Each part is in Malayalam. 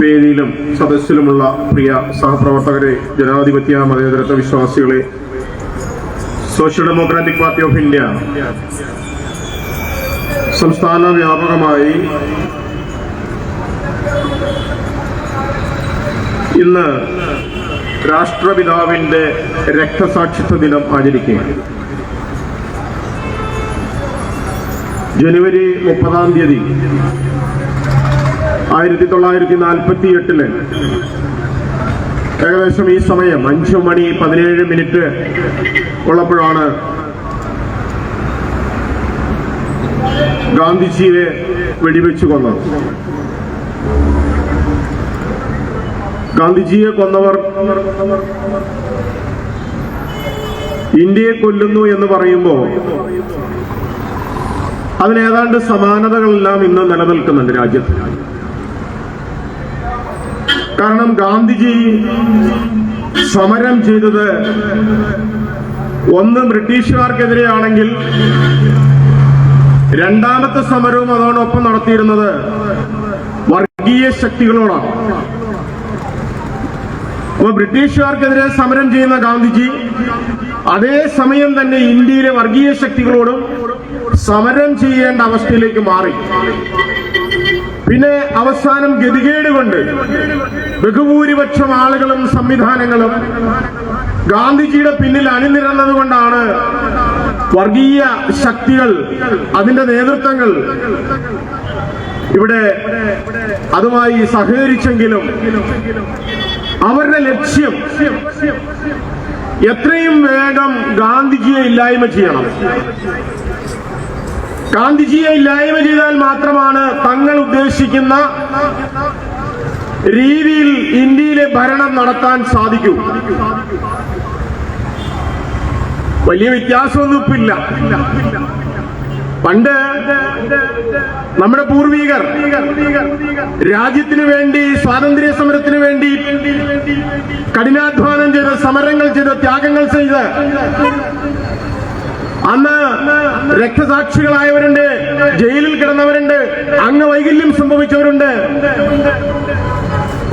വേദിയിലും സദസ്സിലുമുള്ള പ്രിയ സഹപ്രവർത്തകരെ ജനാധിപത്യ മതേതരത്വ വിശ്വാസികളെ social democratic party of India സംസ്ഥാന വ്യാപകമായി ഇന്ന് രാഷ്ട്രപിതാവിന്റെ രക്തസാക്ഷിത്വ ദിനം ആചരിക്കുകയാണ്. ജനുവരി മുപ്പതാം തീയതി ആയിരത്തി തൊള്ളായിരത്തി നാൽപ്പത്തി എട്ടിൽ ഏകദേശം ഈ സമയം അഞ്ചു മണി പതിനേഴ് മിനിറ്റ് ഉള്ളപ്പോഴാണ് ഗാന്ധിജിയെ വെടിവെച്ചു കൊന്നത്. ഗാന്ധിജിയെ കൊന്നവർ ഇന്ത്യയെ കൊല്ലുന്നു എന്ന് പറയുമ്പോൾ അതിനേതാണ്ട് സമാനതകളെല്ലാം ഇന്ന് നിലനിൽക്കുന്നുണ്ട് രാജ്യത്ത്. കാരണം ഗാന്ധിജി സമരം ചെയ്തത് ഒന്ന് ബ്രിട്ടീഷുകാർക്കെതിരെയാണെങ്കിൽ രണ്ടാമത്തെ സമരവും അതോടൊപ്പം നടത്തിയിരുന്നത് വർഗീയ ശക്തികളോടാണ്. അപ്പൊ ബ്രിട്ടീഷുകാർക്കെതിരെ സമരം ചെയ്യുന്ന ഗാന്ധിജി അതേ സമയം തന്നെ ഇന്ത്യയിലെ വർഗീയ ശക്തികളോടും സമരം ചെയ്യേണ്ട അവസ്ഥയിലേക്ക് മാറി. പിന്നെ അവസാനം ഗതികേട് കൊണ്ട് ബഹുഭൂരിപക്ഷം ആളുകളും സംവിധാനങ്ങളും ഗാന്ധിജിയുടെ പിന്നിൽ അണിനിരന്നതുകൊണ്ടാണ് വർഗീയ ശക്തികൾ അതിന്റെ നേതൃത്വങ്ങൾ ഇവിടെ അതുമായി സഹകരിച്ചെങ്കിലും അവരുടെ ലക്ഷ്യം എത്രയും വേഗം ഗാന്ധിജിയെ ഇല്ലായ്മ ചെയ്യണം. ഗാന്ധിജിയെ ഇല്ലായ്മ ചെയ്താൽ മാത്രമാണ് തങ്ങൾ ഉദ്ദേശിക്കുന്ന രീതിയിൽ ഇന്ത്യയിലെ ഭരണം നടത്താൻ സാധിക്കൂ. വലിയ വ്യത്യാസമൊന്നും ഇപ്പില്ല. പണ്ട് നമ്മുടെ പൂർവീകർ രാജ്യത്തിനു വേണ്ടി സ്വാതന്ത്ര്യ സമരത്തിനു വേണ്ടി കഠിനാധ്വാനം ചെയ്ത് സമരങ്ങൾ ചെയ്ത് ത്യാഗങ്ങൾ ചെയ്ത് അന്ന് രക്തസാക്ഷികളായവരുണ്ട് ജയിലിൽ കിടന്നവരുണ്ട് അംഗവൈകല്യം സംഭവിച്ചവരുണ്ട്.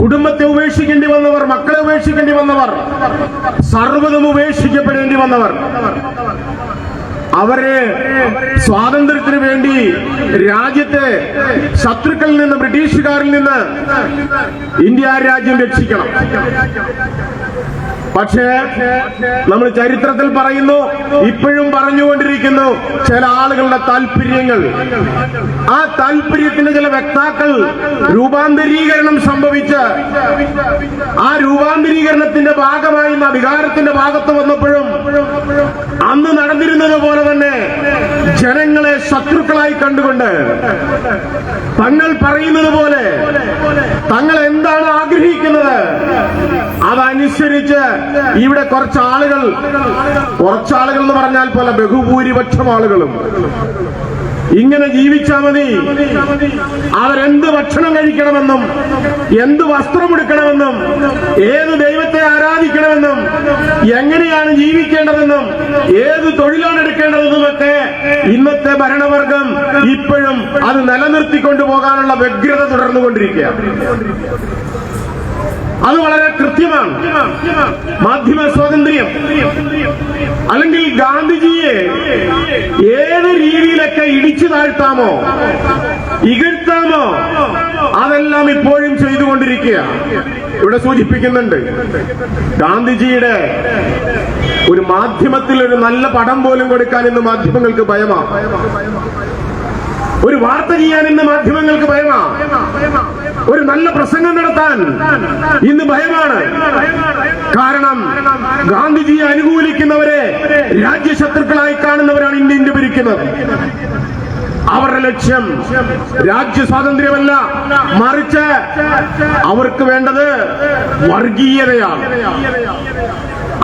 കുടുംബത്തെ ഉപേക്ഷിക്കേണ്ടി വന്നവർ മക്കളെ ഉപേക്ഷിക്കേണ്ടി വന്നവർ സർവതും ഉപേക്ഷിക്കപ്പെടേണ്ടി വന്നവർ. അവരെ സ്വാതന്ത്ര്യത്തിന് വേണ്ടി രാജ്യത്തെ ശത്രുക്കളിൽ നിന്ന് ബ്രിട്ടീഷുകാരിൽ നിന്ന് ഇന്ത്യ രാജ്യം രക്ഷിക്കണം. പക്ഷേ നമ്മൾ ചരിത്രത്തിൽ പറയുന്നു ഇപ്പോഴും പറഞ്ഞുകൊണ്ടിരിക്കുന്നു ചില ആളുകളുടെ താല്പര്യങ്ങൾ. ആ താല്പര്യത്തിന്റെ ചില വ്യക്താക്കൾ രൂപാന്തരീകരണം സംഭവിച്ച് ആ രൂപാന്തരീകരണത്തിന്റെ ഭാഗമായി അധികാരത്തിന്റെ ഭാഗത്ത് വന്നപ്പോഴും അന്ന് നടന്നിരുന്നത് പോലെ തന്നെ ജനങ്ങളെ ശത്രുക്കളായി കണ്ടുകൊണ്ട് തങ്ങൾ പറയുന്നത് പോലെ തങ്ങൾ എന്താണ് ആഗ്രഹിക്കുന്നത്? അതനുസരിച്ച് ഇവിടെ കുറച്ച് ആളുകൾ കുറച്ചാളുകൾ എന്ന് പറഞ്ഞാൽ പോലെ ബഹുഭൂരിപക്ഷം ആളുകളും. ഇങ്ങനെ ജീവിച്ചാൽ മതി. അവരെന്ത് ഭക്ഷണം കഴിക്കണമെന്നും എന്ത് വസ്ത്രമെടുക്കണമെന്നും ഏത് ദൈവത്തെ ആരാധിക്കണമെന്നും എങ്ങനെയാണ് ജീവിക്കേണ്ടതെന്നും ഏത് തൊഴിലാണ് എടുക്കേണ്ടതെന്നൊക്കെ ഇന്നത്തെ ഭരണവർഗം ഇപ്പോഴും അത് നിലനിർത്തിക്കൊണ്ടു പോകാനുള്ള വ്യഗ്രത തുടർന്നുകൊണ്ടിരിക്കുകയാണ്. അത് വളരെ കൃത്യമാണ്. മാധ്യമ സ്വാതന്ത്ര്യം. അല്ലെങ്കിൽ ഗാന്ധിജിയെ ഏത് രീതിയിലൊക്കെ ഇടിച്ചു താഴ്ത്താമോ ഇകഴ്ത്താമോ അതെല്ലാം ഇപ്പോഴും ചെയ്തുകൊണ്ടിരിക്കുക ഇവിടെ സൂചിപ്പിക്കുന്നുണ്ട് ഗാന്ധിജിയുടെ ഒരു മാധ്യമത്തിൽ ഒരു നല്ല പടം പോലും കൊടുക്കാൻ ഇന്ന് മാധ്യമങ്ങൾക്ക് ഭയമാണ് ഒരു വാർത്ത ചെയ്യാൻ ഇന്ന് മാധ്യമങ്ങൾക്ക് ഭയമാ. ഒരു നല്ല പ്രസംഗം നടത്താൻ ഇന്ന് ഭയമാണ്. കാരണം ഗാന്ധിജിയെ അനുകൂലിക്കുന്നവരെ രാജ്യശത്രുക്കളായി കാണുന്നവരാണ് ഇന്ത്യ ഇന്ത്യ ഭരിക്കുന്നത്. അവരുടെ ലക്ഷ്യം രാജ്യ സ്വാതന്ത്ര്യമല്ല. മറിച്ച് അവർക്ക് വേണ്ടത് വർഗീയതയാണ്.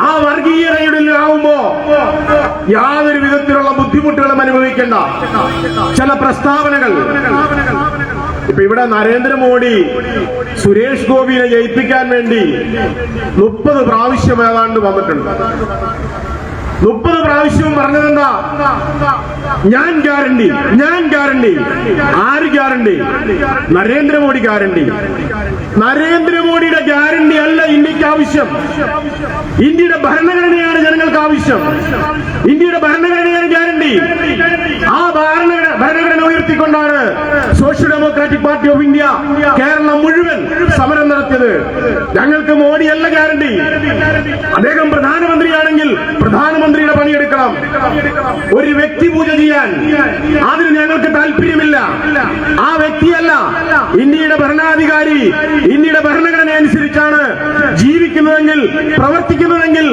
ആ വർഗീയതയുടെ ആവുമ്പോ യാതൊരു വിധത്തിലുള്ള ബുദ്ധിമുട്ടുകളും അനുഭവിക്കേണ്ട. ചില പ്രസ്താവനകൾ ഇപ്പൊ ഇവിടെ നരേന്ദ്രമോദി സുരേഷ് ഗോപിയെ ജയിപ്പിക്കാൻ വേണ്ടി മുപ്പത് പ്രാവശ്യം ഏതാണ്ട് വന്നിട്ടുണ്ട്. മുപ്പത് പ്രാവശ്യവും പറഞ്ഞതെന്താ ഞാൻ ഗ്യാരണ്ടി ഞാൻ ഗ്യാരണ്ടി ആര് ഗ്യാരണ്ടി? നരേന്ദ്രമോദി ഗ്യാരണ്ടി. നരേന്ദ്രമോദിയുടെ ഗ്യാരണ്ടി അല്ല ഇന്ത്യയ്ക്ക് ആവശ്യം. ഇന്ത്യയുടെ ഭരണഘടനയാണ് ജനങ്ങൾക്ക് ആവശ്യം. ഇന്ത്യയുടെ ഭരണഘടനയാണ് ഗ്യാരണ്ടി. ആ ഭരണഘടന ഉയർത്തിക്കൊണ്ടാണ് social democratic party of India Kerala മുഴുവൻ സമരം നടത്തിയത്. ഞങ്ങൾക്ക് മോഡിയല്ല ഗ്യാരണ്ടി. അദ്ദേഹം പ്രധാനമന്ത്രിയാണെങ്കിൽ പ്രധാനമന്ത്രിയുടെ പണിയെടുക്കണം ഒരു വ്യക്തി പൂജ ചെയ്യാൻ അതിന് ഞങ്ങൾക്ക് താല്പര്യമില്ല. ആ വ്യക്തിയല്ല ഇന്ത്യയുടെ ഭരണാധികാരി. ഇന്ത്യയുടെ ഭരണഘടന അനുസരിച്ചാണ് ജീവിക്കുന്നതെങ്കിൽ പ്രവർത്തിക്കുന്നതെങ്കിൽ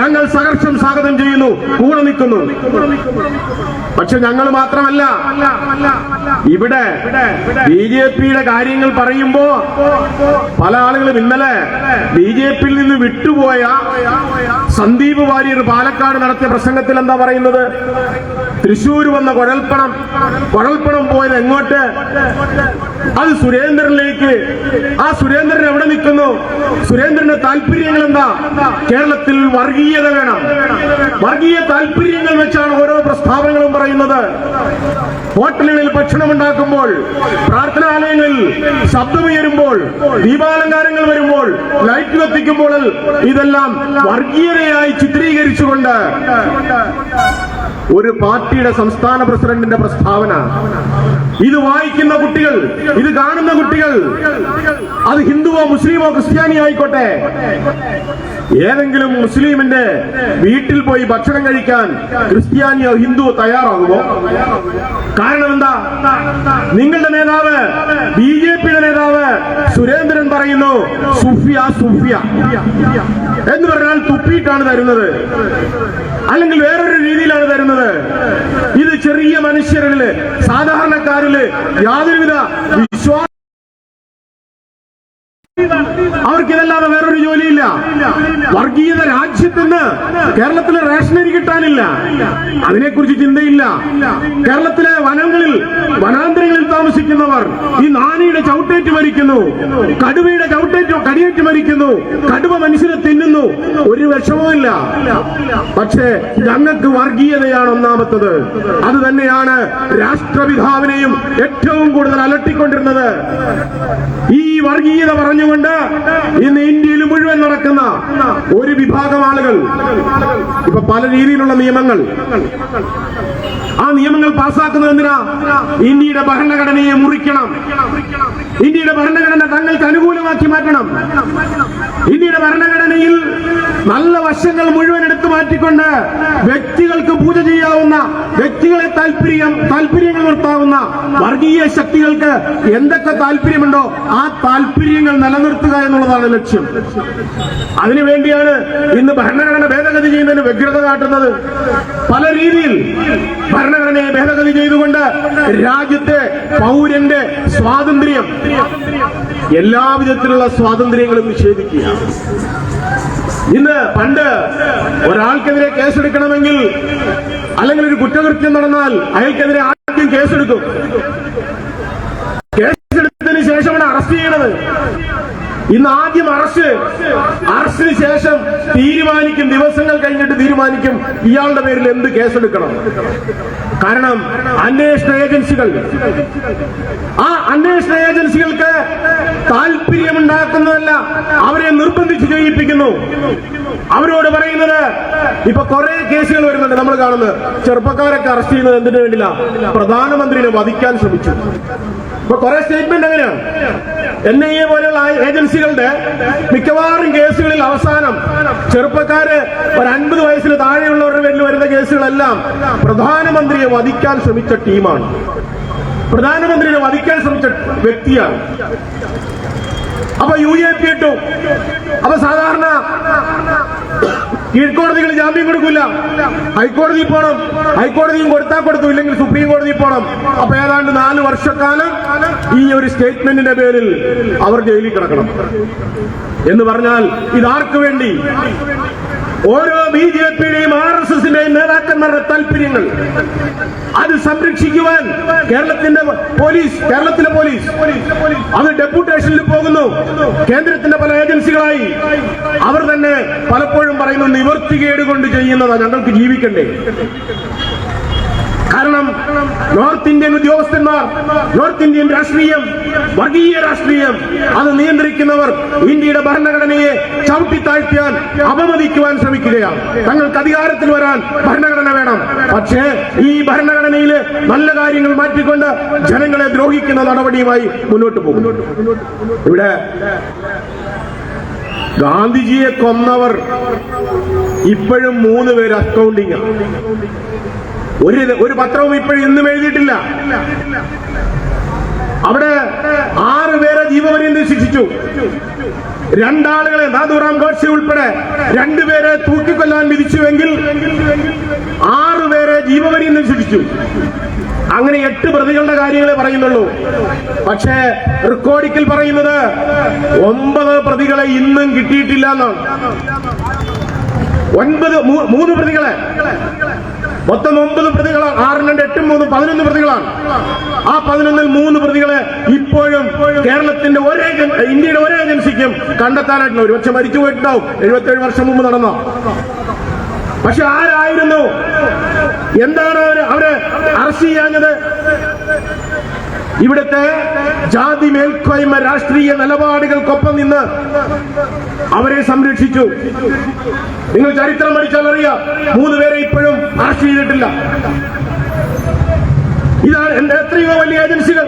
ഞങ്ങൾ സഹർഷം സ്വാഗതം ചെയ്യുന്നു. കൂടെ നിൽക്കുന്നു. പക്ഷെ ഞങ്ങൾ മാത്രമല്ല ഇവിടെ ബി ജെ പിയുടെ കാര്യങ്ങൾ പറയുമ്പോ പല ആളുകളും ഇന്നലെ ബി ജെ പിയിൽ നിന്ന് വിട്ടുപോയ സന്ദീപ് വാര്യർ പാലക്കാട് നടത്തിയ പ്രസംഗത്തിൽ എന്താ പറയുന്നത്? തൃശൂർ വന്ന കുഴൽപ്പണം. കുഴൽപ്പണം പോയത് എങ്ങോട്ട്? അത് സുരേന്ദ്രനിലേക്ക്. ആ സുരേന്ദ്രൻ എവിടെ നിൽക്കുന്നു? സുരേന്ദ്രന്റെ താല്പര്യങ്ങൾ എന്താ? കേരളത്തിൽ വർഗീയത വേണം. വർഗീയ താല്പര്യങ്ങൾ വെച്ചാണ് ഓരോ പ്രസ്താവനകളും പറയുന്നത്. ഹോട്ടലുകളിൽ ഭക്ഷണം ഉണ്ടാക്കുമ്പോൾ പ്രാർത്ഥനാലയങ്ങളിൽ ശബ്ദമുയരുമ്പോൾ ദീപാലങ്കാരങ്ങൾ വരുമ്പോൾ ലൈറ്റ് കത്തിക്കുമ്പോൾ ഇതെല്ലാം വർഗീയതയായി ചിത്രീകരിച്ചുകൊണ്ട് ഒരു പാർട്ടിയുടെ സംസ്ഥാന പ്രസിഡന്റിന്റെ പ്രസ്താവന. ഇത് വായിക്കുന്ന കുട്ടികൾ ഇത് കാണുന്ന കുട്ടികൾ അത് ഹിന്ദുവോ മുസ്ലിമോ ക്രിസ്ത്യാനിയോ ആയിക്കോട്ടെ. ഏതെങ്കിലും മുസ്ലിമിന്റെ വീട്ടിൽ പോയി ഭക്ഷണം കഴിക്കാൻ ക്രിസ്ത്യാനിയോ ഹിന്ദുവോ തയ്യാറാകുമോ? കാരണം എന്താ? നിങ്ങളുടെ നേതാവ് ബി ജെ പിയുടെ നേതാവ് സുരേന്ദ്രൻ പറയുന്നു സുഫിയ സുഫിയ. എന്ന് പറഞ്ഞാൽ തുപ്പിയിട്ടാണ് തരുന്നത്. അല്ലെങ്കിൽ വേറൊരു രീതിയിലാണ് തരുന്നത് ഇത് ചെറിയ മനുഷ്യരിൽ സാധാരണക്കാരിൽ യാതൊരുവിധ വിശ്വാസ അവർക്ക് ഇതല്ലാതെ വേറൊരു ജോലിയില്ല. വർഗീയത രാജ്യത്തിന് കേരളത്തിലെ റേഷനരി കിട്ടാനില്ല. അതിനെക്കുറിച്ച് ചിന്തയില്ല. കേരളത്തിലെ വനങ്ങളിൽ വനാന്തരങ്ങളിൽ താമസിക്കുന്നവർ ഈ നാനിയുടെ ചവിട്ടേറ്റ് മരിക്കുന്നു. കടുവയുടെ ചവിട്ടേറ്റ് കടിയേറ്റ് മരിക്കുന്നു. കടുവ മനുഷ്യരെ തിന്നുന്നു. ഒരു വിഷമവുമില്ല പക്ഷേ ഞങ്ങൾക്ക് വർഗീയതയാണ് ഒന്നാമത്തത്. അത് തന്നെയാണ് രാഷ്ട്രപിതാവിനെയും ഏറ്റവും കൂടുതൽ അലട്ടിക്കൊണ്ടിരുന്നത്. ഈ വർഗീയത പറഞ്ഞുകൊണ്ട് ഇന്ന് ഇന്ത്യയിൽ മുഴുവൻ നടക്കുന്ന ഒരു വിഭാഗം ആളുകൾ ഇപ്പൊ പല രീതിയിലുള്ള നിയമങ്ങൾ. ആ നിയമങ്ങൾ പാസ്സാക്കുന്നത് എന്തിനാ? ഇന്ത്യയുടെ ഭരണഘടനയെ മുറിക്കണം. ഇന്ത്യയുടെ ഭരണഘടന തങ്ങൾക്ക് അനുകൂലമാക്കി മാറ്റണം. ഇന്ത്യയുടെ ഭരണഘടനയിൽ നല്ല വശങ്ങൾ മുഴുവൻ എടുത്തു മാറ്റിക്കൊണ്ട് വ്യക്തികൾക്ക് പൂജ ചെയ്യാവുന്ന വ്യക്തികളെ താല്പര്യം താല്പര്യങ്ങൾ നിർത്താവുന്ന വർഗീയ ശക്തികൾക്ക് എന്തൊക്കെ താല്പര്യമുണ്ടോ ആ താല്പര്യങ്ങൾ നിലനിർത്തുക എന്നുള്ളതാണ് ലക്ഷ്യം. അതിനുവേണ്ടിയാണ് ഇന്ന് ഭരണഘടന ഭേദഗതി ചെയ്യുന്നതിന് വ്യഗ്രത കാട്ടുന്നത്. പല രീതിയിൽ ഭരണഘടനയെ ഭേദഗതി ചെയ്തുകൊണ്ട് രാജ്യത്തെ പൗരന്റെ സ്വാതന്ത്ര്യം എല്ലാ വിധത്തിലുള്ള സ്വാതന്ത്ര്യങ്ങളും നിഷേധിക്കുക ഇന്ന് പണ്ട് ഒരാൾക്കെതിരെ കേസെടുക്കണമെങ്കിൽ അല്ലെങ്കിൽ ഒരു കുറ്റകൃത്യം നടന്നാൽ അയാൾക്കെതിരെ ആദ്യം കേസെടുക്കും. കേസെടുത്തതിന് ശേഷമാണ് അറസ്റ്റ് ചെയ്യണത്. ഇന്ന് ആദ്യം അറസ്റ്റ്. അറസ്റ്റിന് ശേഷം തീരുമാനിക്കും ദിവസങ്ങൾ കഴിഞ്ഞിട്ട് തീരുമാനിക്കും ഇയാളുടെ പേരിൽ എന്ത് കേസെടുക്കണം. കാരണം അന്വേഷണ ഏജൻസികൾ ആ അന്വേഷണ ഏജൻസികൾക്ക് താല്പര്യമുണ്ടാക്കുന്നതല്ല അവരെ നിർബന്ധിച്ച് ചെയ്യിപ്പിക്കുന്നു അവരോട് പറയുന്നത് ഇപ്പൊ കുറെ കേസുകൾ വരുന്നുണ്ട് നമ്മൾ കാണുന്നത്. ചെറുപ്പക്കാരൊക്കെ അറസ്റ്റ് ചെയ്യുന്നത് എന്തിനു വേണ്ടില്ല പ്രധാനമന്ത്രിയെ വധിക്കാൻ ശ്രമിച്ചു. ഇപ്പൊ കുറെ സ്റ്റേറ്റ്മെന്റ് അങ്ങനെയാണ് എൻ ഐ എ പോലെയുള്ള ഏജൻസികളുടെ മിക്കവാറും കേസുകളിൽ അവസാനം ചെറുപ്പക്കാര് ഒരു അൻപത് വയസ്സിന് താഴെയുള്ളവരുടെ പേരിൽ വരുന്ന കേസുകളെല്ലാം പ്രധാനമന്ത്രിയെ വധിക്കാൻ ശ്രമിച്ച ടീമാണ്. പ്രധാനമന്ത്രിയെ വധിക്കാൻ ശ്രമിച്ച വ്യക്തിയാണ്. അപ്പൊ യു എ പി ഇട്ടു. അപ്പൊ സാധാരണ കീഴ്ക്കോടതികൾ ജാമ്യം കൊടുക്കില്ല ഹൈക്കോടതിയിൽ പോണം. ഹൈക്കോടതിയും കൊടുത്താൽ കൊടുത്തു. ഇല്ലെങ്കിൽ സുപ്രീം കോടതിയിൽ പോണം. അപ്പൊ ഏതാണ്ട് നാല് വർഷക്കാലം ഈ ഒരു സ്റ്റേറ്റ്മെന്റിന്റെ പേരിൽ അവർ ജയിലിൽ കിടക്കണം. എന്ന് പറഞ്ഞാൽ ഇതാർക്ക് വേണ്ടി? ഓരോ ബി ജെ പിയുടെയും ആർ എസ് എസിന്റെയും നേതാക്കന്മാരുടെ താല്പര്യങ്ങൾ. അത് സംരക്ഷിക്കുവാൻ കേരളത്തിന്റെ പോലീസ് കേരളത്തിലെ പോലീസ് അത് ഡെപ്യൂട്ടേഷനിൽ പോകുന്നു. കേന്ദ്രത്തിന്റെ പല ഏജൻസികളായി. അവർ തന്നെ പലപ്പോഴും പറയുന്നു നിവർത്തികേട് കൊണ്ട് ചെയ്യുന്നതാണ് ഞങ്ങൾക്ക് ജീവിക്കണ്ടേ. കാരണം നോർത്ത് ഇന്ത്യൻ ഉദ്യോഗസ്ഥന്മാർ നോർത്ത് ഇന്ത്യൻ രാഷ്ട്രീയം വർഗീയ രാഷ്ട്രീയം അത് നിയന്ത്രിക്കുന്നവർ ഇന്ത്യയുടെ ഭരണഘടനയെ ചവിട്ടിത്താഴ്ത്തിയാൻ അപമതിക്കുവാൻ ശ്രമിക്കുകയാണ്. തങ്ങൾക്ക് അധികാരത്തിൽ വരാൻ ഭരണഘടന വേണം. പക്ഷേ ഈ ഭരണഘടനയിലെ നല്ല കാര്യങ്ങൾ മാറ്റിക്കൊണ്ട് ജനങ്ങളെ ദ്രോഹിക്കുന്ന നടപടിയുമായി മുന്നോട്ട് പോകും. ഇവിടെ ഗാന്ധിജിയെ കൊന്നവർ ഇപ്പോഴും മൂന്ന് പേര് അക്കൗണ്ടിങ് ഒരു ഒരു പത്രവും ഇപ്പോഴും ഇന്നും എഴുതിയിട്ടില്ല. അവിടെ ആറ് പേരെ ജീവപര്യന്തം ശിക്ഷിച്ചു. രണ്ടാളുകളെ നാഥുറാം ഗോഡ്സെ ഉൾപ്പെടെ രണ്ടുപേരെ തൂക്കിക്കൊല്ലാൻ വിധിച്ചുവെങ്കിൽ ആറുപേരെ ജീവപര്യന്തം ശിക്ഷിച്ചു. അങ്ങനെ എട്ട് പ്രതികളുടെ കാര്യങ്ങളെ പറയുന്നുള്ളൂ. പക്ഷേ റെക്കോർഡിക്കൽ പറയുന്നത് ഒമ്പത് പ്രതികളെ ഇന്നും കിട്ടിയിട്ടില്ല എന്നാണ്. ഒൻപത് മൂന്ന് പ്രതികളെ. മൊത്തം ഒമ്പത് പ്രതികളാണ് ആറ് രണ്ട് എട്ടും മൂന്നും പതിനൊന്ന് പ്രതികളാണ്. ആ പതിനൊന്നിൽ മൂന്ന് പ്രതികളെ ഇപ്പോഴും കേരളത്തിന്റെ ഒരേ ഇന്ത്യയുടെ ഒരേ ഏജൻസിക്കും കണ്ടെത്താനായിട്ടില്ല. ഒരു പക്ഷെ മരിച്ചു പോയിട്ടുണ്ടാവും. എഴുപത്തേഴ് വർഷം മുമ്പ് നടന്ന? പക്ഷെ ആരായിരുന്നു? എന്താണ് അവർ അവരെ അറസ്റ്റ് ചെയ്യാഞ്ഞത്? ഇവിടുത്തെ ജാതി മേൽക്കോയ്മ രാഷ്ട്രീയ നിലപാടുകൾക്കൊപ്പം നിന്ന് അവരെ സംരക്ഷിച്ചു. നിങ്ങൾ ചരിത്രം പഠിച്ചാൽ അറിയാം മൂന്ന് പേരെ ഇപ്പോഴും അറസ്റ്റ് ചെയ്തിട്ടില്ല. ഇതാണ് എന്റെ എത്രയോ വലിയ ഏജൻസികൾ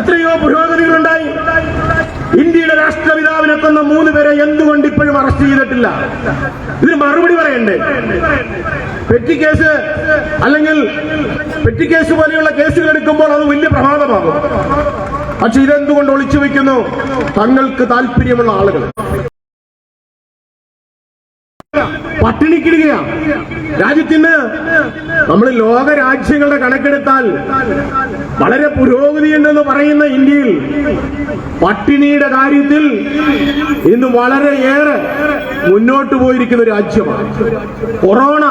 എത്രയോ പുരോഗതികളുണ്ടായി. ഇന്ത്യയുടെ രാഷ്ട്രപിതാവിനെ കൊന്ന മൂന്ന് പേരെ എന്തുകൊണ്ട് ഇപ്പോഴും അറസ്റ്റ് ചെയ്തിട്ടില്ല? ഇതിന് മറുപടി പറയണ്ടേ? പെറ്റി കേസ് അല്ലെങ്കിൽ പെറ്റി കേസ് പോലെയുള്ള കേസുകൾ എടുക്കുമ്പോൾ അത് വലിയ പ്രമാദമാകും. പക്ഷെ ഇതെന്തുകൊണ്ട് ഒളിച്ചു വെക്കുന്നു തങ്ങൾക്ക് താല്പര്യമുള്ള ആളുകൾ. പട്ടിണിക്കിടുകയാണ്. രാജ്യത്തിന് നമ്മൾ ലോക രാജ്യങ്ങളുടെ കണക്കെടുത്താൽ വളരെ പുരോഗതിയുണ്ടെന്ന് പറയുന്ന ഇന്ത്യയിൽ പട്ടിണിയുടെ കാര്യത്തിൽ ഇന്ന് വളരെയേറെ മുന്നോട്ട് പോയിരിക്കുന്ന രാജ്യമാണ്. കൊറോണ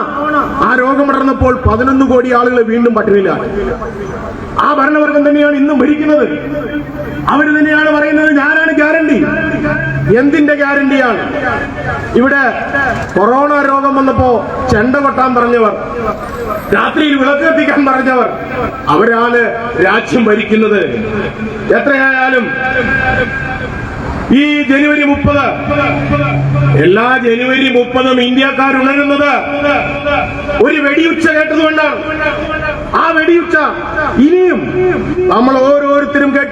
ആ രോഗം പടർന്നപ്പോൾ പതിനൊന്ന് കോടി ആളുകൾ വീണ്ടും പട്ടിണിയിലാണ്. ആ ഭരണവർഗം തന്നെയാണ് ഇന്നും ഭരിക്കുന്നത്. അവർ തന്നെയാണ് പറയുന്നത് ഞാനാണ് ഗ്യാരണ്ടി. എന്തിന്റെ ഗ്യാരണ്ടിയാണ്? ഇവിടെ കൊറോണ രോഗം വന്നപ്പോ ചെണ്ട കൊട്ടാൻ പറഞ്ഞവർ രാത്രിയിൽ വിളക്ക് കത്തിക്കാൻ പറഞ്ഞവർ അവരാണ് രാജ്യം ഭരിക്കുന്നത്. എത്രയായാലും ഈ ജനുവരി മുപ്പത് എല്ലാ ജനുവരി മുപ്പതും ഇന്ത്യക്കാർ ഉണരുന്നത് ഒരു വെടിയുച്ച കേട്ടതുകൊണ്ടാണ്. ആ വെടിയുച്ച ഇനിയും നമ്മൾ ഓരോരുത്തരും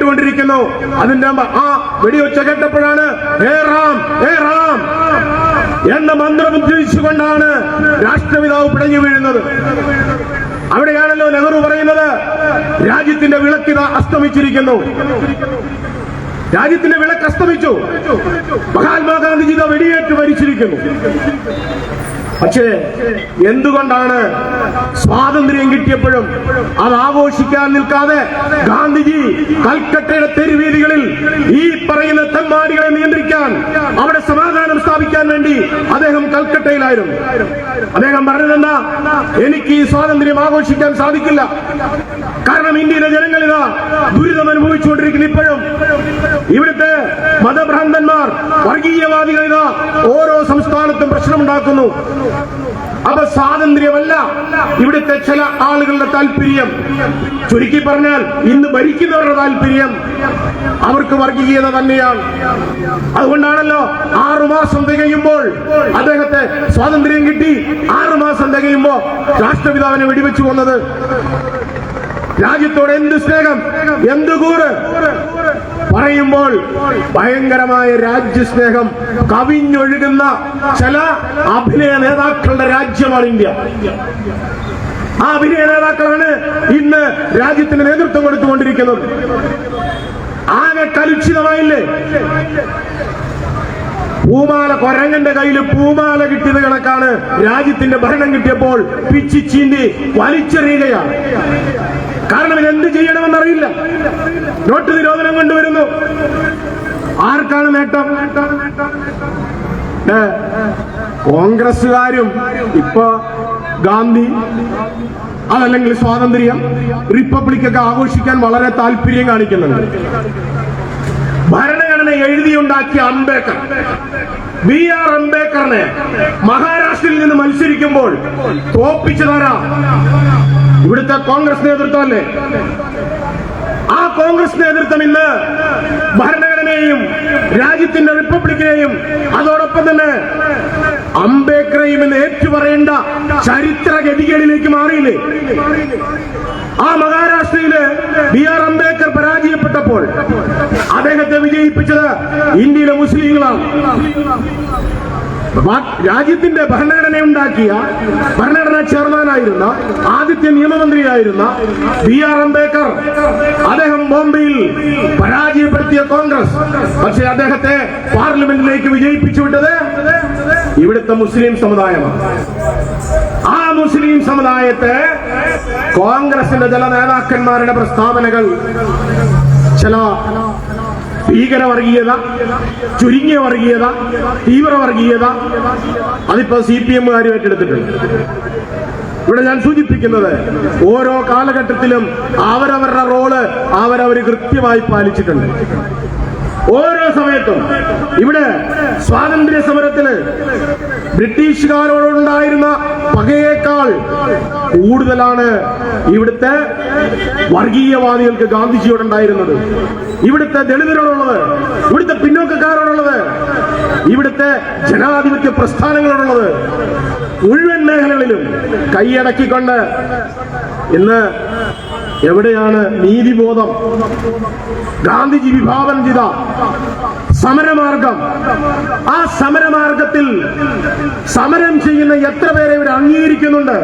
കേട്ടുകൊണ്ടിരിക്കുന്നു. അതിന്റെ ആ വെടിവെച്ച കേട്ടപ്പോഴാണ് എന്ന മന്ത്രം ഉദ്ധരിച്ചുകൊണ്ടാണ് രാഷ്ട്രപിതാവ് പിടഞ്ഞു വീഴുന്നത്. അവിടെയാണല്ലോ നെഹ്റു പറയുന്നത് രാജ്യത്തിന്റെ വിളക്കിത അസ്തമിച്ചിരിക്കുന്നു. രാജ്യത്തിന്റെ വിളക്ക് അസ്തമിച്ചു. മഹാത്മാഗാന്ധിജി വെടിയേറ്റ് മരിച്ചിരിക്കുന്നു. പക്ഷേ എന്തുകൊണ്ടാണ് സ്വാതന്ത്ര്യം കിട്ടിയപ്പോഴും അത് ആഘോഷിക്കാൻ നിൽക്കാതെ ഗാന്ധിജി കൽക്കട്ടയുടെ തെരുവീതികളിൽ ഈ പറയുന്ന തെമ്മാടികളെ നിയന്ത്രിക്കാൻ അവിടെ സമാധാനം സ്ഥാപിക്കാൻ വേണ്ടി അദ്ദേഹം കൽക്കട്ടയിലായിരുന്നു. അദ്ദേഹം പറഞ്ഞതെന്താ എനിക്ക് ഈ സ്വാതന്ത്ര്യം ആഘോഷിക്കാൻ സാധിക്കില്ല. കാരണം ഇന്ത്യയിലെ ജനങ്ങൾ ഇതാ ദുരിതം അനുഭവിച്ചുകൊണ്ടിരിക്കുന്നു ഇപ്പോഴും. ഇവിടുത്തെ മതഭ്രാന്തന്മാർ വർഗീയവാദികൾ ഇതാ ഓരോ സംസ്ഥാനത്തും പ്രശ്നമുണ്ടാക്കുന്നു. അപ്പൊ സ്വാതന്ത്ര്യമല്ല. ഇവിടുത്തെ ചില ആളുകളുടെ താല്പര്യം. ചുരുക്കി പറഞ്ഞാൽ ഇന്ന് ഭരിക്കുന്നവരുടെ താല്പര്യം അവർക്ക് വർഗീയത തന്നെയാണ്. അതുകൊണ്ടാണല്ലോ ആറുമാസം തികയുമ്പോൾ അദ്ദേഹത്തെ സ്വാതന്ത്ര്യം കിട്ടി. ആറുമാസം തികയുമ്പോ രാഷ്ട്രപിതാവിനെ വെടിവെച്ചു കൊന്നത്. രാജ്യത്തോടെ എന്ത് സ്നേഹം? എന്ത് കൂറ്? പറയുമ്പോൾ ഭയങ്കരമായ രാജ്യസ്നേഹം കവിഞ്ഞൊഴുകുന്ന ചില അഭിനയ നേതാക്കളുടെ രാജ്യമാണ് ഇന്ത്യ. ആ അഭിനയ നേതാക്കളാണ് ഇന്ന് രാജ്യത്തിന് നേതൃത്വം കൊടുത്തുകൊണ്ടിരിക്കുന്നത്. ആകെ കലുഷിതമായില്ലേ? പൂമാല കൊരങ്ങന്റെ കയ്യിൽ പൂമാല കിട്ടിയത് കണക്കാണ് രാജ്യത്തിന്റെ ഭരണം കിട്ടിയപ്പോൾ പിച്ചി ചീന്തി വലിച്ചെറിയുകയാണ്. കാരണം ഇത് എന്ത് ചെയ്യണമെന്നറിയില്ല. നോട്ട് നിരോധനം കൊണ്ടുവരുന്നു. ആർക്കാണ് നേട്ടം? കോൺഗ്രസുകാരും ഇപ്പൊ ഗാന്ധി അതല്ലെങ്കിൽ സ്വാതന്ത്ര്യം റിപ്പബ്ലിക് ഒക്കെ ആഘോഷിക്കാൻ വളരെ താല്പര്യം കാണിക്കുന്നുണ്ട്. ഭരണഘടന എഴുതിയുണ്ടാക്കിയ അംബേദ്കർ വി ആർ അംബേദ്കറിനെ മഹാരാഷ്ട്രയിൽ നിന്ന് മത്സരിക്കുമ്പോൾ തോപ്പിച്ചു തോപ്പിച്ചതാരാ? ഇവിടുത്തെ കോൺഗ്രസ് നേതൃത്വം അല്ലേ? ആ കോൺഗ്രസ് നേതൃത്വം ഇന്ന് ഭരണഘടനയെയും രാജ്യത്തിന്റെ റിപ്പബ്ലിക്കിനെയും അതോടൊപ്പം തന്നെ അംബേദ്കറെയും എന്ന് ഏറ്റുപറയേണ്ട ചരിത്ര ഗതികളിലേക്ക് മാറിയില്ലേ? ആ മഹാരാഷ്ട്രയിൽ ബി ആർ അംബേദ്കർ പരാജയപ്പെട്ടപ്പോൾ അദ്ദേഹത്തെ വിജയിപ്പിച്ചത് ഇന്ത്യയിലെ മുസ്ലിങ്ങളാണ്. രാജ്യത്തിന്റെ ഭരണഘടന ഉണ്ടാക്കിയ ഭരണഘടനാ ചെയർമാനായിരുന്ന ആദ്യത്തെ നിയമമന്ത്രിയായിരുന്ന ബി ആർ അംബേദ്കർ അദ്ദേഹം ബോംബെയിൽ പരാജയപ്പെടുത്തിയ കോൺഗ്രസ്. പക്ഷെ അദ്ദേഹത്തെ പാർലമെന്റിലേക്ക് വിജയിപ്പിച്ചു വിട്ടത് ഇവിടുത്തെ മുസ്ലിം സമുദായമാണ്. ആ മുസ്ലിം സമുദായത്തെ കോൺഗ്രസിന്റെ ചില നേതാക്കന്മാരുടെ പ്രസ്താവനകൾ ചില ഭീകരവർഗീയത ചുരുങ്ങിയ വർഗീയത തീവ്രവർഗീയത അതിപ്പോ സി പി എമ്മുകാരും ഏറ്റെടുത്തിട്ടുണ്ട് ഇവിടെ ഞാൻ സൂചിപ്പിക്കുന്നത് ഓരോ കാലഘട്ടത്തിലും അവരവരുടെ റോൾ അവരവർ കൃത്യമായി പാലിച്ചിട്ടുണ്ട്. ഓരോ സമയത്തും ഇവിടെ സ്വാതന്ത്ര്യ സമരത്തിന് ബ്രിട്ടീഷുകാരോടുണ്ടായിരുന്ന പകയേക്കാൾ കൂടുതലാണ് ഇവിടുത്തെ വർഗീയവാദികൾക്ക് ഗാന്ധിജിയോടുണ്ടായിരുന്നത് ഇവിടുത്തെ ദളിതരോടുള്ളത് ഇവിടുത്തെ പിന്നോക്കക്കാരോടുള്ളത് ഇവിടുത്തെ ജനാധിപത്യ പ്രസ്ഥാനങ്ങളോടുള്ളത് മുഴുവൻ മേഖലകളിലും കൈയടക്കിക്കൊണ്ട് ഇന്ന് എവിടെയാണ് നീതിബോധം? ഗാന്ധിജി വിഭാവനം ചെയ്ത സമരമാർഗം. ആ സമരമാർഗത്തിൽ സമരം ചെയ്യുന്ന എത്ര പേരെ ഇവർ അംഗീകരിക്കുന്നുണ്ട്?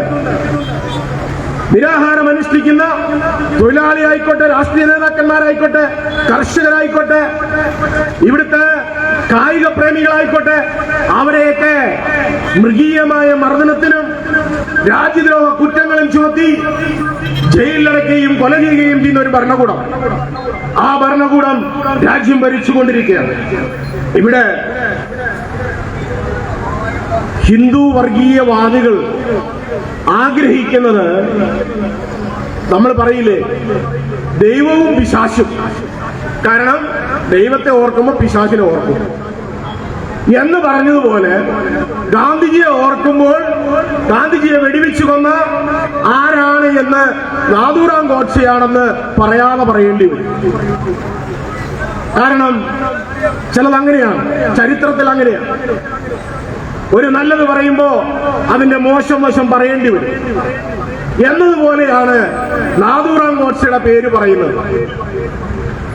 നിരാഹാരം അനുഷ്ഠിക്കുന്ന തൊഴിലാളി ആയിക്കോട്ടെ രാഷ്ട്രീയ നേതാക്കന്മാരായിക്കോട്ടെ കർഷകരായിക്കോട്ടെ ഇവിടുത്തെ കായിക പ്രേമികളായിക്കോട്ടെ അവരെയൊക്കെ മൃഗീയമായ മർദ്ദനത്തിനും രാജ്യദ്രോഹ കുറ്റങ്ങളും ചുമത്തി ജയിലിലടക്കുകയും കൊല ചെയ്യുകയും ചെയ്യുന്ന ഒരു ഭരണകൂടം. ആ ഭരണകൂടം രാജ്യം ഭരിച്ചുകൊണ്ടിരിക്കുകയാണ്. ഇവിടെ ഹിന്ദു വർഗീയവാദികൾ ആഗ്രഹിക്കുന്നത് നമ്മൾ പറയില്ലേ? ദൈവവും പിശാശും. കാരണം ദൈവത്തെ ഓർക്കുമ്പോൾ പിശാചിനെ ഓർക്കും. എന്ന് പറഞ്ഞതുപോലെ ഗാന്ധിജിയെ ഓർക്കുമ്പോൾ ഗാന്ധിജിയെ വെടിവെച്ചു കൊന്ന ആരാണ് എന്ന് നാദൂറാം ഗോഡ്സെയാണെന്ന് പറയാതെ പറയേണ്ടി വരും. കാരണം ചിലത് അങ്ങനെയാണ് ചരിത്രത്തിൽ അങ്ങനെയാണ്. ഒരു നല്ലത് പറയുമ്പോ അതിന്റെ മോശം വശം പറയേണ്ടി വരും. എന്നതുപോലെയാണ് നാദൂറാം ഗോഡ്സയുടെ പേര് പറയുന്നത്.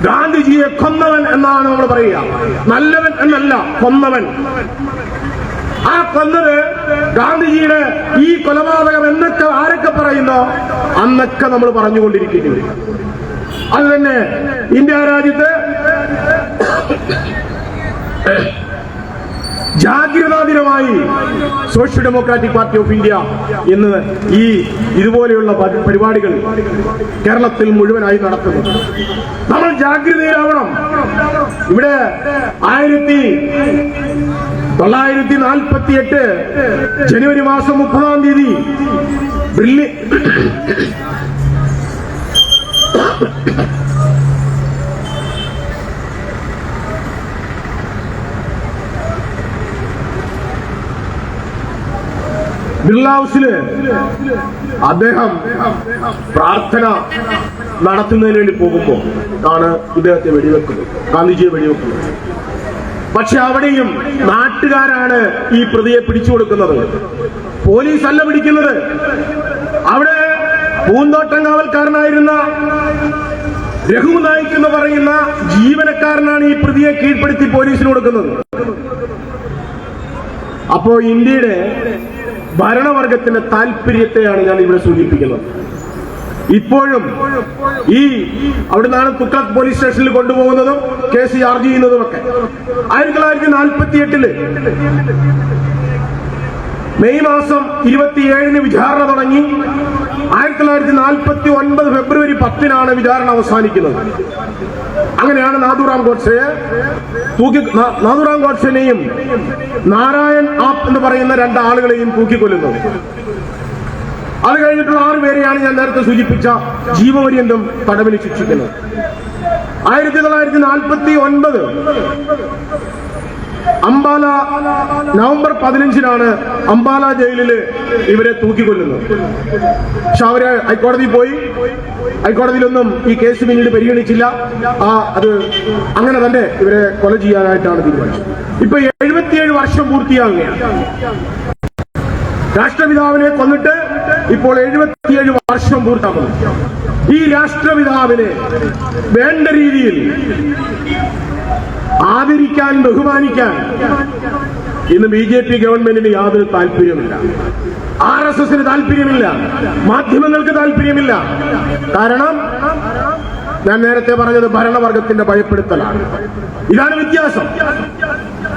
ഗാന്ധിജിയെ കൊന്നവൻ എന്നാണ് നമ്മൾ പറയുക. നല്ലവൻ എന്നല്ല കൊന്നവൻ. ആ കൊന്നത് ഗാന്ധിജിയുടെ ഈ കൊലപാതകം എന്നൊക്കെ ആരൊക്കെ പറയുന്നോ അന്നൊക്കെ നമ്മൾ പറഞ്ഞുകൊണ്ടിരിക്കുന്നു അത് തന്നെ ഇന്ത്യ രാജ്യത്ത് ജാഗ്രതാ ദിനമായി social democratic party of India ഇന്ന് ഈ ഇതുപോലെയുള്ള പരിപാടികൾ കേരളത്തിൽ മുഴുവനായി നടത്തുന്നു. നമ്മൾ ജാഗ്രതയിലാവണം. ഇവിടെ ആയിരത്തി തൊള്ളായിരത്തി നാൽപ്പത്തി എട്ട് ജനുവരി മാസം മുപ്പതാം തീയതി ബ്രില്ലി ബിർള ഹൗസിൽ അദ്ദേഹം പ്രാർത്ഥന നടത്തുന്നതിന് വേണ്ടി പോകുമ്പോ ആണ് ഇദ്ദേഹത്തെ വെടിവെക്കുന്നത്. ഗാന്ധിജിയെ വെടിവെക്കുന്നത്. പക്ഷെ അവിടെയും നാട്ടുകാരാണ് ഈ പ്രതിയെ പിടിച്ചു കൊടുക്കുന്നത്. പോലീസ് അല്ല പിടിക്കുന്നത്. അവിടെ പൂന്തോട്ടം കാവൽക്കാരനായിരുന്ന രഘു നായിക് എന്ന് പറയുന്ന ജീവനക്കാരനാണ് ഈ പ്രതിയെ കീഴ്പ്പെടുത്തി പോലീസിന് കൊടുക്കുന്നത്. അപ്പോ ഇന്ത്യയുടെ ഭരണവർഗത്തിന്റെ താല്പര്യത്തെയാണ് ഞാൻ ഇവിടെ സൂചിപ്പിക്കുന്നത്. ഇപ്പോഴും ഈ അവിടെ നിന്നാണ് തുക്ലക് പോലീസ് സ്റ്റേഷനിൽ കൊണ്ടുപോകുന്നതും കേസ് ചാർജ് ചെയ്യുന്നതും ഒക്കെ ആയിരത്തി തൊള്ളായിരത്തി നാൽപ്പത്തി എട്ടിൽ മെയ് മാസം ഇരുപത്തിയേഴിന് വിചാരണ തുടങ്ങി. ആയിരത്തി തൊള്ളായിരത്തി നാൽപ്പത്തി ഒൻപത് ഫെബ്രുവരി പത്തിനാണ് വിചാരണ അവസാനിക്കുന്നത്. അങ്ങനെയാണ് നാഥുറാം ഗോഡ്സയെ തൂക്കി നാഥുറാം ഗോഡ്സെനെയും നാരായൺ ആപ്പ് എന്ന് പറയുന്ന രണ്ട് ആളുകളെയും തൂക്കിക്കൊല്ലുന്നത്. അത് കഴിഞ്ഞിട്ടുള്ള ആറ് പേരെയാണ് ഞാൻ നേരത്തെ സൂചിപ്പിച്ച ജീവപര്യന്തം തടവിന് ശിക്ഷിക്കുന്നത്. ആയിരത്തി തൊള്ളായിരത്തി നാൽപ്പത്തി ഒൻപത് അംബാല നവംബർ പതിനഞ്ചിനാണ് അംബാല ജയിലിൽ ഇവരെ തൂക്കിക്കൊല്ലുന്നത്. പക്ഷെ അവർ ഹൈക്കോടതി പോയി. ഹൈക്കോടതിയിലൊന്നും ഈ കേസ് പിന്നീട് പരിഗണിച്ചില്ല. ആ അത് അങ്ങനെ തന്നെ ഇവരെ കൊല ചെയ്യാനായിട്ടാണ് തീരുമാനിച്ചത്. ഇപ്പൊ എഴുപത്തിയേഴ് വർഷം പൂർത്തിയാകുകയാണ് രാഷ്ട്രപിതാവിനെ കൊന്നിട്ട് ഇപ്പോൾ എഴുപത്തിയേഴ് വർഷം പൂർത്താകുന്നു ഈ രാഷ്ട്രപിതാവിനെ വേണ്ട രീതിയിൽ ആദരിക്കാൻ ബഹുമാനിക്കാൻ ഇന്ന് ബി ജെ പി ഗവൺമെന്റിന് യാതൊരു താല്പര്യമില്ല ആർ എസ് എസിന് താല്പര്യമില്ല. മാധ്യമങ്ങൾക്ക് താല്പര്യമില്ല. കാരണം ഞാൻ നേരത്തെ പറഞ്ഞത് ഭരണവർഗത്തിന്റെ ഭയപ്പെടുത്തലാണ്. ഇതാണ് വ്യത്യാസം.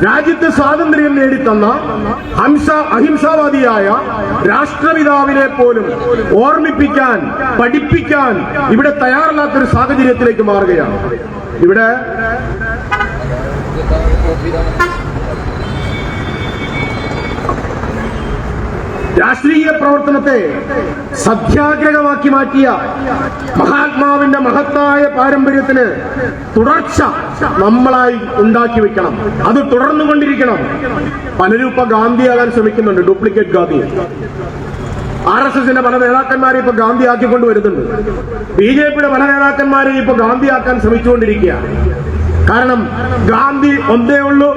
രാജ്യത്ത് സ്വാതന്ത്ര്യം നേടിത്തന്ന ഹംസ അഹിംസാവാദിയായ രാഷ്ട്രപിതാവിനെ പോലും ഓർമ്മിപ്പിക്കാൻ പഠിപ്പിക്കാൻ ഇവിടെ തയ്യാറല്ലാത്തൊരു സാഹചര്യത്തിലേക്ക് മാറുകയാണ്. ഇവിടെ രാഷ്ട്രീയ പ്രവർത്തനത്തെ സത്യാഗ്രഹമാക്കി മാറ്റിയ മഹാത്മാവിന്റെ മഹത്തായ പാരമ്പര്യത്തിന് തുടർച്ച നമ്മളായി ഉണ്ടാക്കി വെക്കണം. അത് തുടർന്നു കൊണ്ടിരിക്കണം. പലരും ഇപ്പൊ ഗാന്ധിയാകാൻ ശ്രമിക്കുന്നുണ്ട്. ഡ്യൂപ്ലിക്കേറ്റ് ഗാന്ധി. ആർ എസ് എസിന്റെ പല നേതാക്കന്മാരെ ഇപ്പൊ ഗാന്ധി വരുന്നുണ്ട് ബി ജെ പിയുടെ പല നേതാക്കന്മാരെ ഇപ്പൊ ഗാന്ധിയാക്കാൻ ശ്രമിച്ചുകൊണ്ടിരിക്കുകയാണ്. കാരണം ഗാന്ധി ഒന്നേ ഉള്ളൂ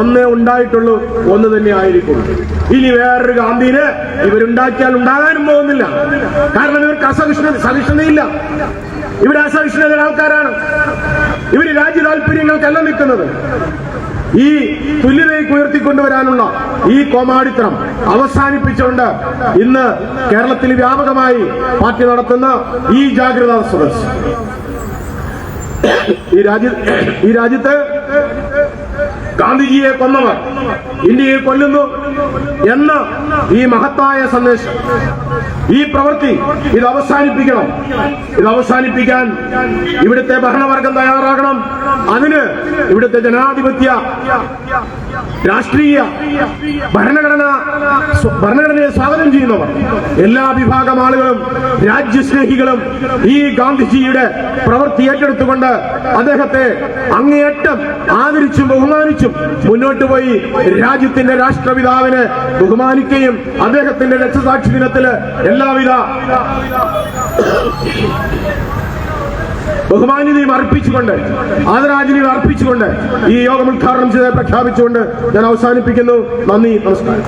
ഒന്നേ ഉണ്ടായിട്ടുള്ളൂ ഒന്ന് തന്നെ ആയിരിക്കും. ഇനി വേറൊരു ഗാന്ധിനെ ഇവരുണ്ടാക്കിയാൽ ഉണ്ടാകാനും പോകുന്നില്ല. കാരണം ഇവർക്ക് അസഹിഷ്ണു സഹിഷ്ണുതയില്ല. ഇവർ അസഹിഷ്ണുത ആൾക്കാരാണ്. ഇവർ രാജ്യ താല്പര്യങ്ങൾക്കല്ല നിൽക്കുന്നത്. ഈ തുല്യതയ്ക്ക് ഉയർത്തിക്കൊണ്ടുവരാനുള്ള ഈ കോമാടിത്തരം അവസാനിപ്പിച്ചുകൊണ്ട് ഇന്ന് കേരളത്തിൽ വ്യാപകമായി പാർട്ടി നടത്തുന്ന ഈ ജാഗ്രതാ സദസ് ഈ രാജ്യ ഈ രാജ്യത്ത് ഗാന്ധിജിയെ കൊന്നവർ ഇന്ത്യയെ കൊല്ലുന്നു എന്ന ഈ മഹത്തായ സന്ദേശം. ഈ പ്രവൃത്തി ഇത് അവസാനിപ്പിക്കണം. ഇത് അവസാനിപ്പിക്കാൻ ഇവിടുത്തെ ഭരണവർഗം തയ്യാറാകണം. അതിന് ഇവിടുത്തെ ജനാധിപത്യ രാഷ്ട്രീയ ഭരണഘടന ഭരണഘടനയെ സ്വാഗതം ചെയ്യുന്നവർ. എല്ലാ വിഭാഗം ആളുകളും രാജ്യസ്നേഹികളും ഈ ഗാന്ധിജിയുടെ പ്രവൃത്തി ഏറ്റെടുത്തുകൊണ്ട് അദ്ദേഹത്തെ അങ്ങേയറ്റം ആദരിച്ചും ബഹുമാനിച്ചും മുന്നോട്ട് പോയി രാജ്യത്തിന്റെ രാഷ്ട്രപിതാവിനെ ബഹുമാനിക്കുകയും അദ്ദേഹത്തിന്റെ രക്തസാക്ഷി ദിനത്തിൽ എല്ലാവിധ ബഹുമാന്യതയും അർപ്പിച്ചുകൊണ്ട് ആദരാഞ്ജലിയും അർപ്പിച്ചുകൊണ്ട് ഈ യോഗം ഉദ്ഘാടനം ചെയ്ത് പ്രഖ്യാപിച്ചുകൊണ്ട് ഞാൻ അവസാനിപ്പിക്കുന്നു. നന്ദി നമസ്കാരം.